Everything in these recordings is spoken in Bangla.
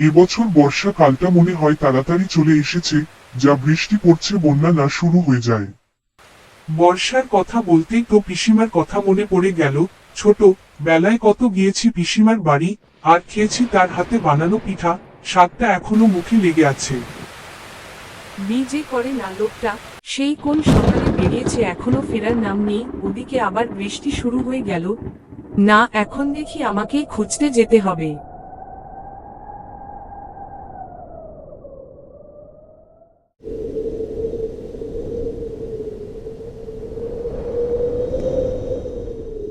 এবছর বর্ষাকালটা মনে হয় তাড়াতাড়ি চলে এসেছে যা বৃষ্টি পড়ছে বন্যা না শুরু হয়ে যায়। বর্ষার কথা বলতেই তো পিসিমার কথা মনে পড়ে গেল। ছোট বেলায় কত গিয়েছি পিসিমার বাড়ি আর খেয়েছি তার হাতে বানানো পিঠা স্বাদটা এখনও মুখে লেগে আছে। বিজে করে না লোকটা সেই কোন সকালে বেরিয়েছে এখনও ফেরার নাম নেই ওদিকে আবার বৃষ্টি শুরু হয়ে গেল। না এখন দেখি আমাকেই খুঁজতে যেতে হবে।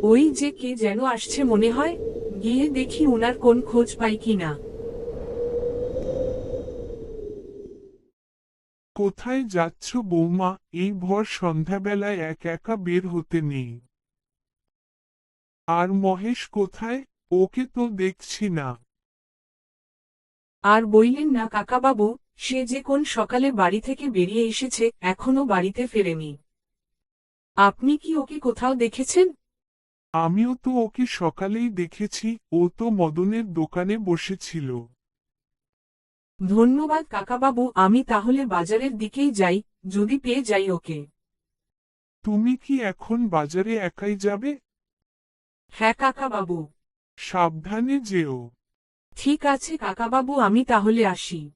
ওই যে কে যেন আসছে মনে হয় গিয়ে দেখি ওনার কোন খোঁজ পাই কিনা। কোথায় যাচ্ছ বৌমা? এই ভর সন্ধ্যাবেলায় এক একা বের হতে নেই। আর মহেশ কোথায়? ওকে তো দেখছি না। আর বইলেন না কাকাবাবু সে যে কোন সকালে বাড়ি থেকে বেরিয়ে এসেছে এখনও বাড়িতে ফেরেনি। আপনি কি ওকে কোথাও দেখেছেন? আমিও তো ওকে সকালেই দেখেছি ও তো মদনের দোকানে বসেছিল। ধন্যবাদ কাকাবাবু আমি তাহলে বাজারের দিকেই যাই যদি পেয়ে যাই ওকে। তুমি কি এখন বাজারে একাই যাবে? হ্যাঁ কাকাবাবু। সাবধানে যেও। ঠিক আছে কাকাবাবু আমি তাহলে আসি।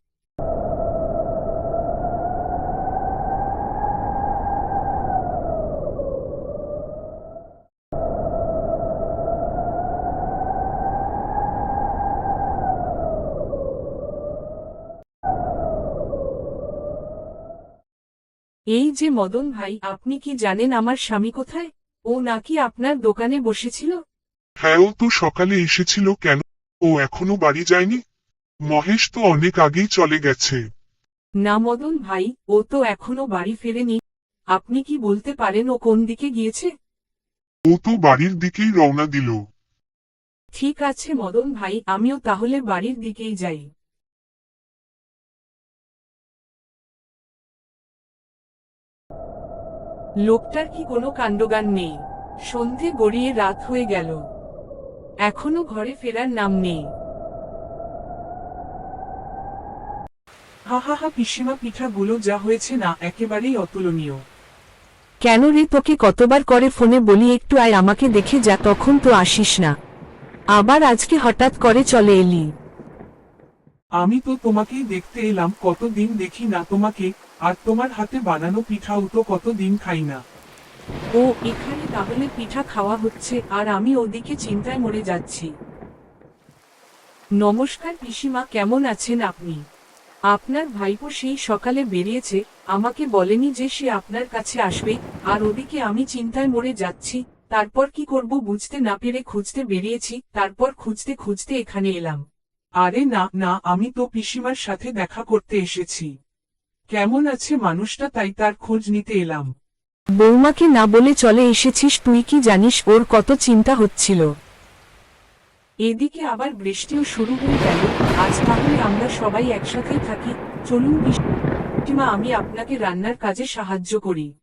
এই যে মদন ভাই আপনি কি জানেন আমার স্বামী কোথায়? ও নাকি আপনার দোকানে বসেছিল? হ্যাঁ ও তো সকালে এসেছিল কেন? ও এখনও বাড়ি যায়নি? মহেশ তো অনেক আগেই চলে গেছে। না মদন ভাই ও তো এখনও বাড়ি ফেরেনি। আপনি কি বলতে পারেন ও কোন দিকে গিয়েছে? ও তো বাড়ির দিকেই রওনা দিল। ঠিক আছে মদন ভাই আমিও তাহলে বাড়ির দিকেই যাই। লোকটার কি কোনো কাণ্ডগান নেই। সন্ধে গড়িয়ে রাত হয়ে গেল। এখনও ঘরে ফেরার নাম নেই। হা হা হা পিসিমা পিঠাগুলো যা হয়েছে না একেবারেই অতুলনীয়। কেন রে তোকে কতবার করে ফোনে বলি একটু আয় আমাকে দেখে যা তখন তো আসিস না। আবার আজকে হঠাৎ করে চলে এলি। আমি তো তোমাকেই দেখতে এলাম কতদিন দেখি না তোমাকে। আর তোমার হাতে বানানো পিঠাও কত দিন খাই না। ও, এখানে তাহলে পিঠা খাওয়া হচ্ছে, আর আমি ওদিকে চিন্তায় মরে যাচ্ছি। নমস্কার পিসিমা, কেমন আছেন আপনি? আপনার ভাইপো সেই সকালে বেরিয়েছে, আমাকে বলেনি যে সে আপনার কাছে আসবে, আর ওদিকে আমি চিন্তায় মরে যাচ্ছি, তারপর কি করব বুঝতে না পেরে খুঁজতে বেরিয়েছি, তারপর খুঁজতে খুঁজতে এখানে এলাম। আরে না না, আমি তো পিসিমার সাথে দেখা করতে এসেছি। কেমন আছে মানুষটা তাই তার খোঁজ নিতে এলাম। বৌমাকে না বলে চলে এসেছিস তুই কি জানিস ওর কত চিন্তা হচ্ছিল। এদিকে আবার বৃষ্টিও শুরু হয়ে গেল। আজ তাহলে আমরা সবাই একসাথে থাকি। চলুন বৃষ্টিমা আমি আপনাকে রান্নার কাজে সাহায্য করি।